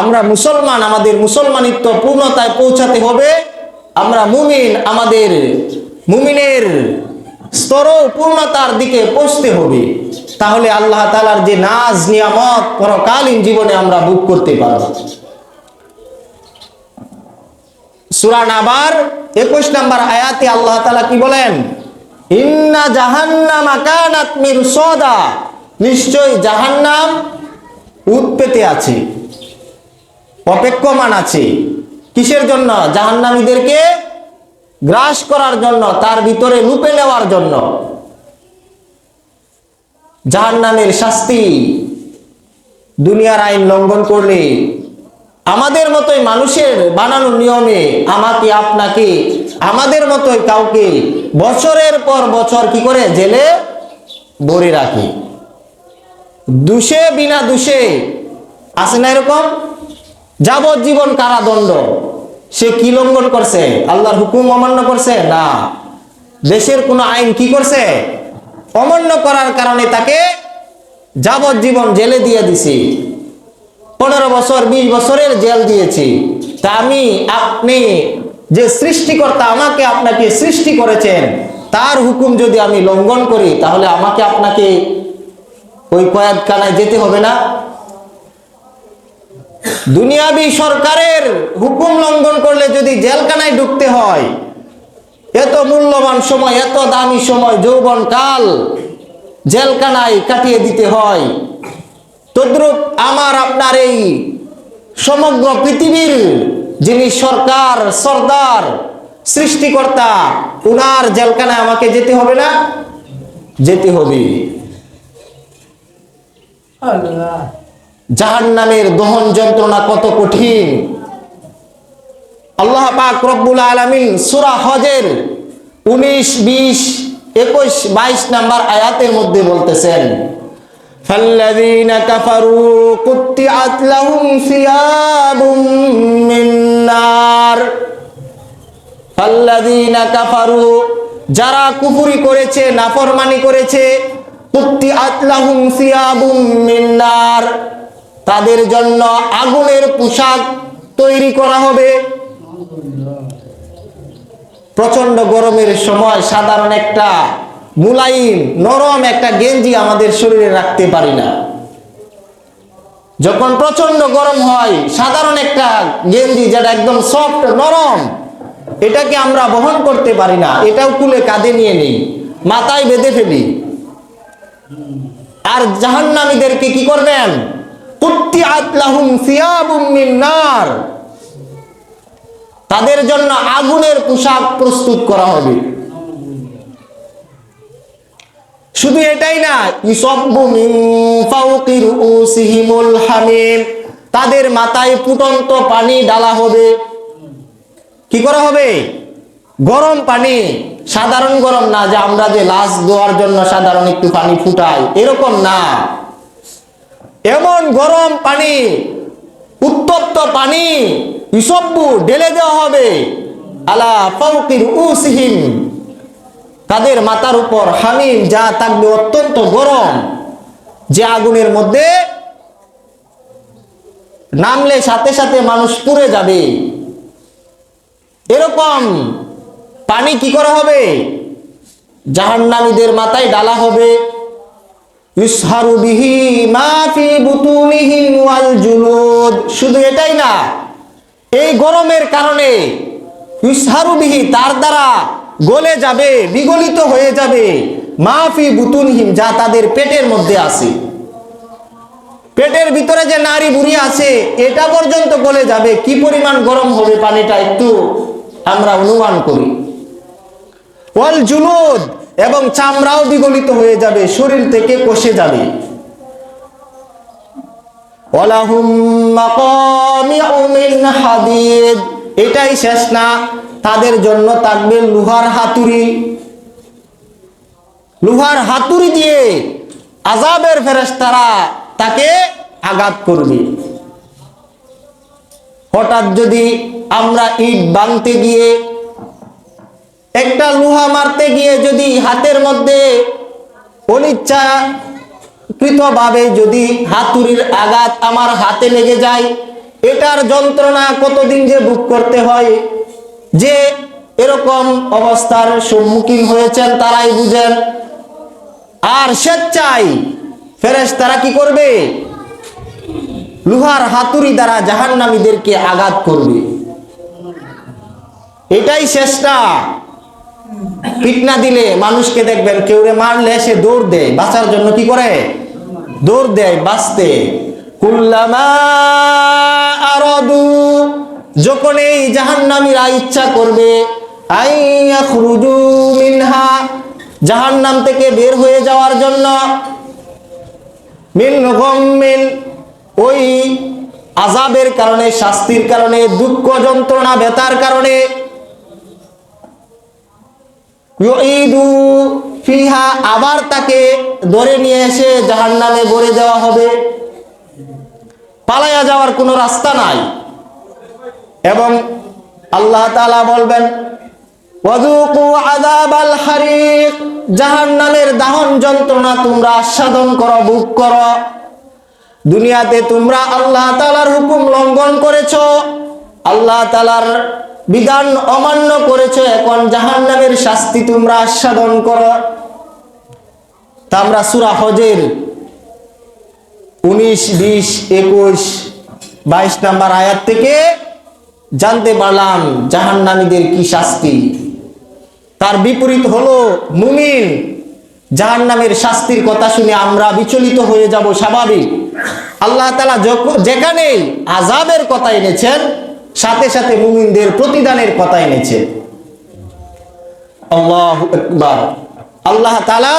আমরা মুসলমান, আমাদের মুসলমানিত্ব পূর্ণতায় পৌঁছাতে হবে। আমরা মুমিন, আমাদের মুমিনের স্তর পূর্ণতার দিকে পৌঁছতে হবে। তাহলে আল্লাহ তালার যে নাজ, নিয়ামত পরকালীন জীবনে আমরা বুক করতে পারব। সুরান আবার একুশ নাম্বার আয়াতে আল্লাহ তালা কি বলেন? ইন্না জাহান্নাম কানাত মিরসাদা। নিশ্চয় জাহান্নাম উৎপেতে আছে। অপেক্ষমান আছে। কিসের জন্য? জাহান্নামীদেরকে গ্রাস করার জন্য, তার ভিতরে লুপে নেওয়ার জন্য। জাহান্নামের শাস্তি দুনিয়ার আইন লঙ্ঘন করলে, আমাদের মতোই মানুষের বানানো নিয়মে আমাকে, আপনাকে, আমাদের মতোই কাউকে বছরের পর বছর কি করে জেলে ভরে রাখে। দুষে বিনা দুষে, আছে না এরকম? যাবজ্জীবন কারাদণ্ড। সে কি লঙ্ঘন করছে? আল্লাহর হুকুম অমান্য করছে? না। দেশের কোনো আইন কি করছে? অমান্য করার কারণে তাকে যাবজ্জীবন জেলে দিয়ে দিছি। পনেরো বছর, বিশ বছরের জেল দিয়েছি। তা আমি, আপনি যে সৃষ্টিকর্তা আমাকে আপনাকে সৃষ্টি করেছেন, তার হুকুম যদি আমি লঙ্ঘন করি, তাহলে আমাকে আপনাকে ওই কয়েদখানায় যেতে হবে না? দুনিয়াবি সরকারের হুকুম লঙ্ঘন করলে যদি জেলখানায় ঢুকতে হয়, এত মূল্যবান সময়, এত দামি সময়, যৌবন কাল জেলখানায় কাটিয়ে দিতে হয়। তদ্রুপ আমার, আপনার এই সমগ্র পৃথিবীর যিনি সরকার, সর্দার, সৃষ্টিকর্তা, উনার জেলখানায় আমাকে যেতে হবে না? যেতে হবে। আল্লাহ। জাহান নামের দহন যন্ত্রণা কত কঠিন আল্লাহ পাক রব্বুল আলমিন সুরা হজের উনিশ বিশ একুশ বাইশ নাম্বার আয়াতের মধ্যে বলতেছেন فالذين كفروا قطعت لهم ثياب من نار ফাল্লাযীনা কাফারু যারা কুফরি করেছে নাফরমানি করেছে কুত্তি আতলাহুম সিয়াবুম মিন্নার তাদের জন্য আগুনের পোশাক তৈরি করা হবে। প্রচণ্ড গরমের সময় সাধারণ একটা মুলায়ম, নরম একটা গেঞ্জি আমাদের শরীরে রাখতে পারি না। যখন প্রচণ্ড গরম হয়, সাধারণ একটা গেঞ্জি যেটা একদম সফট, নরম, এটাকে আমরা বহন করতে পারি না। এটাও কুলে কাঁধে নিয়ে নেই, মাথায় বেঁধে ফেলি। আর জাহান্নামীদেরকে কি করবেন? তাদের জন্য আগুনের পোশাক প্রস্তুত করা হবে। শুধু এটাই না তাদের মাথায় ফুটন্ত পানি ডালা হবে। কি করা হবে? গরম পানি, সাধারণ গরম না, যে আমরা যে লাশ দেওয়ার জন্য সাধারণ একটু পানি ফুটাই, এরকম না। এমন গরম পানি, উত্তপ্ত পানি ইসব্বু ঢেলে দেওয়া হবে। আলা ফাউকির উসিহিম, তাদের মাথার উপর হামিম যা থাকবে অত্যন্ত গরম। যে আগুনের মধ্যে নামলে সাথে সাথে মানুষ পুড়ে যাবে। এরকম পানি কি করা হবে? জাহান্নামীদের মাথায় ডালা হবে। ইসহারু বিহি মা ওয়াল জুলুদ। শুধু এটাই না, এই গরমের কারণে ইসহারু বিহি তার দ্বারা গলে যাবে, বিগলিত হয়ে যাবে। মাফি বুতুনহিম যা তাদের পেটের মধ্যে আছে। পেটের ভিতরে যে নারী বুড়ি আছে, এটা পর্যন্ত গলে যাবে। কি পরিমাণ গরম হবে পানিটা একটু আমরা অনুমান করি। ওয়াল জুলুদ এবং চামড়াও বিগলিত হয়ে যাবে, শরীর থেকে কষে যাবে। এটাই শেষ না, তাদের জন্য থাকবে লোহার হাতুড়ি। লোহার হাতুড়ি দিয়ে আজাবের ফেরেশতারা তাকে আঘাত করবে। হঠাৎ যদি আমরা ইট বাঁধতে গিয়ে একটা লোহা মারতে গিয়ে যদি হাতের মধ্যে অনিচ্ছা কৃতভাবে যদি হাতুড়ির আঘাত আমার হাতে লেগে যায়, এটার যন্ত্রণা কতদিন যে বুক করতে হয়, যে এরকম অবস্থার সম্মুখীন হয়েছেন তারাই বুঝেন। আর স্বেচ্ছায় ফেরেশ তারা কি করবে? লোহার হাতুড়ি দ্বারা জাহান্নামীদেরকে আঘাত করবে। এটাই শেষটা পিটনা দিলে মানুষকে দেখবেন কেউরে মারলে সে দৌড় দেয়, বাঁচার জন্য কি করে? দৌড় দেয়, বাঁচতে। যখন এই ইচ্ছা করবে আইয়াখরুজু মিনহা, জাহান্নাম থেকে বের হয়ে যাওয়ার জন্য ওই আজাবের কারণে, শাস্তির কারণে, দুঃখ যন্ত্রণা, ব্যথার কারণে ইউঈদু ফিহা, আবার তাকে ধরে নিয়ে এসে জাহান্নামে ভরে দেওয়া হবে। পালায়া যাওয়ার কোনো রাস্তা নাই। এবং আল্লাহ তাআলা বলবেন হারিক জাহান্নামের দাহন যন্ত্রণা তোমরা আস্বাদন করো, ভোগ করো। দুনিয়াতে তোমরা আল্লাহ তাআলার হুকুম লঙ্ঘন করেছ। আল্লাহ তাআলার বিধান অমান্য করেছ, এখন জাহান্নামের শাস্তি তোমরা আস্বাদন করো। তা আমরা সূরা হজের উনিশ, বিশ, একুশ, বাইশ নাম্বার আয়াত থেকে জানতে পারলাম জাহান্নামীদের কি শাস্তি। তার বিপরীত হলো মুমিন। জাহান্নামের শাস্তির কথা শুনে আমরা বিচলিত হয়ে যাব স্বাভাবিক। আল্লাহ তালা যেখানেই আজাবের কথা এনেছেন সাথে সাথে মুমিনদের প্রতিদানের কথা এনেছে। আল্লাহ আল্লাহ তালা